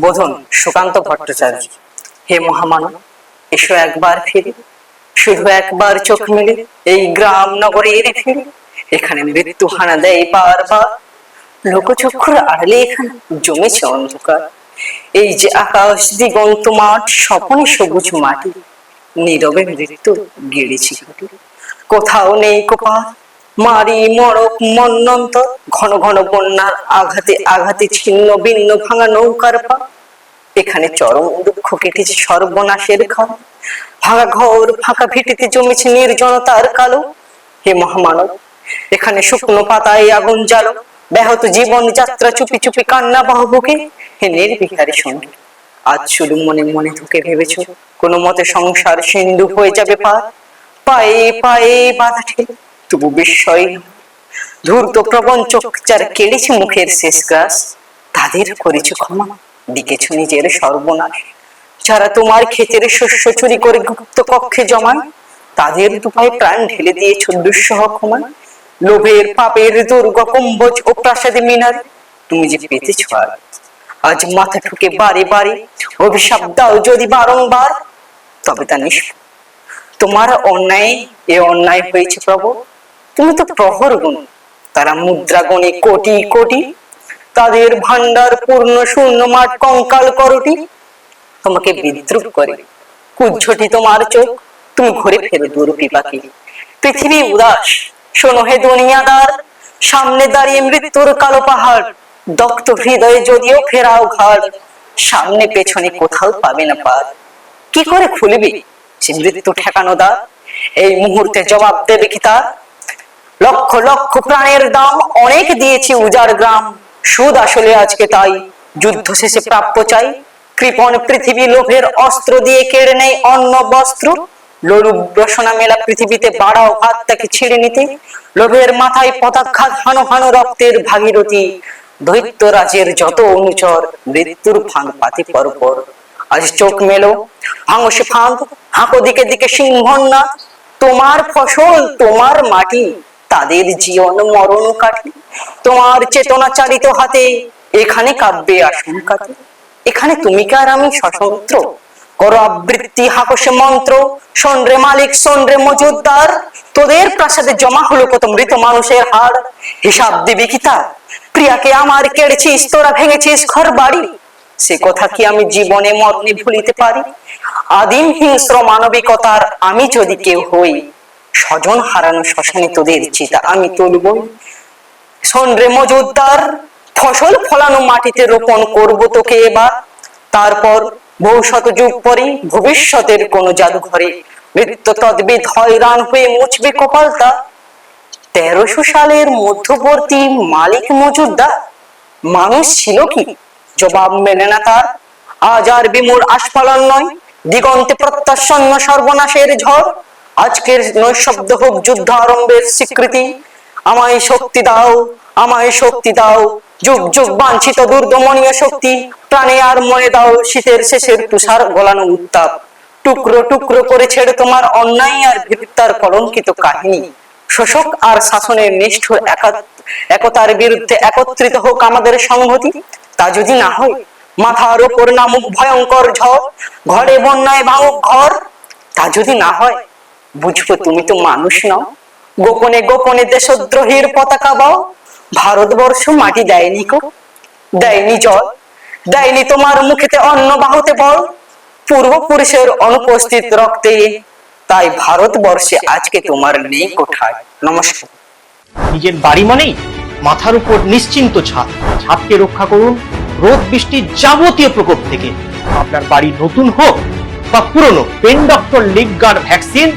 বোধন সুকান্ত ভট্টাচার্য। হে মহামানব, এসো একবার ফিরে। শুধু একবার চোখ মেলে, এই গ্রাম নগরের ফিরে। এখানে মৃত্যু হানা দেয় বারবার। লোকচক্ষুর আড়ালে এখানে জমেছে অন্ধকার। এই যে আকাশ দিগন্ত মাঠ, স্বপনে সবুজ মাটি। নীরবে মৃত্যু গেড়েছি। কোথাও নেই কোপা মারি মরক মন্নন্তর ঘন ঘন বন্যার আঘাতে আঘাতে ছিন্ন ভিন্ন ভাঙা নৌকার পা। এখানে চরম দুঃখ কেটেছে সর্বনাশের ঘর। ভাঙা ঘর, ফাঁকা ভিটিতে জমেছে নির্জনতার কালো। হে মহামানব, এখানে শুকনো পাতায় আগুন জ্বালো। ব্যাহত জীবন যাত্রা চুপি চুপি কান্না বাহবুকে হে নির্বিকারী সঙ্গী, আজ শুধু মনে মনে ঢুকে ভেবেছো, কোনো মতে সংসার সিন্ধু হয়ে যাবে পার। পায়ে পায়ে বাধা ঠেলে তবু বিস্ময়। ধূর্ত প্রবঞ্চক যারা কেড়েছে মুখের শেষ গ্রাস তাদের করেছ ক্ষমা। দিকেছ নিজের সর্বনাশ। যারা তোমার ক্ষেতের শস্য চুরি করে গুপ্ত কক্ষে জমায় তাদের দুপায়ে প্রাণ ঢেলে দিয়েছ দুঃসহ ক্ষমা। লোভের, পাপের, দুর্গ, কুম্ভজ ও প্রাসাদে মিনার। তুমি যে পেতেছ আর। আজ মাথা ঠুকে বারে বারে অভিশাপ দাও যদি বারংবার। তবে তা নিষ্ফল। তোমার অন্যায়, এ অন্যায় হয়েছে প্রভু তুমি তো প্রহর। গুণ তারা মুদ্রা গণে কোটি কোটি, তাদের ভান্ডার পূর্ণ শূন্য মাঠ কঙ্কাল করটি। তোমাকে বিদ্রুপ করে। কুজ্ঝটি তোমার চোখ, তুমি ঘুরে ফেরো দুরূপী পাখি। পৃথিবী উদাস, শোনো হে দুনিয়াদার, সামনে দাঁড়িয়ে মৃত্যুর কালো পাহাড় দক্ত হৃদয়ে যদিও ফেরাও ঘাড় সামনে পেছনে কোথাও পাবে না পার। কি করে খুলবি? সে মৃত্যু ঠেকানো দা, এই মুহূর্তে জবাব দেবে কি তার? লক্ষ লক্ষ প্রাণের দাম অনেক দিয়েছি উজাড় গ্রাম। সুদ আসলে আজকে তাই। যুদ্ধ শেষে প্রাপ্য চাই। কৃপণ পৃথিবী লোভের অস্ত্র দিয়ে কেড়ে নেয় অন্ন বস্ত্র। লোলুপ রসনা মেলা পৃথিবীতে বাড়াও হাত তাকে ছিঁড়ে নিতে। লোভের মাথায় পতাঘাত হানো হানো রক্তের ভাগীরথী। দৈত্য রাজের যত অনুচর, মৃত্যুর ফাঁদ পাতি পরপর। আজ চোখ মেলো ভাঙো সে ফাঁদ, হাঁকো দিকে দিকে সিংহন্না তোমার ফসল, তোমার মাটি। তাদের জীবন মরণ কাটে। তোমার চেতনা চালিত হাতে এখানে কাব্যে আশঙ্কাতে এখানে তুমি কার আমি সশস্ত্র করো আবৃত্তি, হাকসে মন্ত্র। সন্দ্রে মালিক সন্দ্রে মজুদ্দার তোদের প্রাসাদে জমা হলো কত মৃত মানুষের হাড়। হিসাব দিবি কি তার প্রিয়াকে আমার কেড়েছিস, তোরা ভেঙেছিস ঘর বাড়ি। সে কথা কি আমি জীবনে মরণে ভুলিতে পারি? আদিম হিংস্র মানবিকতার আমি যদি কেউ হই স্বজন হারানো শ্মশানে তোদের চিতা। আমি তুলব। সন্দ্রে মজুদ্দার ফসল ফলানো মাটিতে রোপণ করব তোকে এবার। তারপর শত যুগ পরে ভবিষ্যতের কোন জাদুঘরে মৃত্যু তদ্বিদ হয়রান হয়ে মুছবে কপালটা। তেরোশো সালের মধ্যবর্তী মালিক মজুদ্দার মানুষ ছিল কি? জবাব মেলে না তার। আজ আর বিমূর আস্ফালন নয়, দিগন্তে প্রত্যাশন্ন সর্বনাশের ঝড়। আজকের নৈশব্দ হোক যুদ্ধ আরম্ভের স্বীকৃতি। আমায় শক্তি দাও, আমায় শক্তি দাও। যুগ যুগ বাঞ্ছিত দুর্দমনীয় শক্তি, প্রাণে আর মনে দাও শীতের শেষের তুষার গলানো উত্তাপ। টুকরো টুকরো করে ছেড়ে তোমার অন্যায় আর ভিত্তার কলঙ্কিত কাহিনী। শোষক আর শাসনের নিষ্ঠুর একা- একতার বিরুদ্ধে একত্রিত হোক আমাদের সংহতি। তা যদি না হয়, মাথার উপর নামুক ভয়ঙ্কর ঝড়। ঘরে বন্যায় ভাঙুক ঘর। তা যদি না হয় বুঝব তুমি তো মানুষ নও। গোপনে গোপনে দেশদ্রোহীর পতাকা বাও। ভারতবর্ষ মাটি দেয়নি কো। দেয়নি জল। দেয়নি তোমার মুখেতে অন্ন বাহুতে বল। পূর্বপুরুষের অনুপস্থিত রক্তে। তাই ভারতবর্ষে আজকে তোমার নেই কোঠায়। নমস্কার। নিজের বাড়ি মানেই মাথার উপর নিশ্চিন্ত ছাদ। ছাদকে রক্ষা করুন রোদ বৃষ্টির যাবতীয় প্রকোপ থেকে। আপনার বাড়ি নতুন হোক বা পুরনো pen doctor leak guard vaccine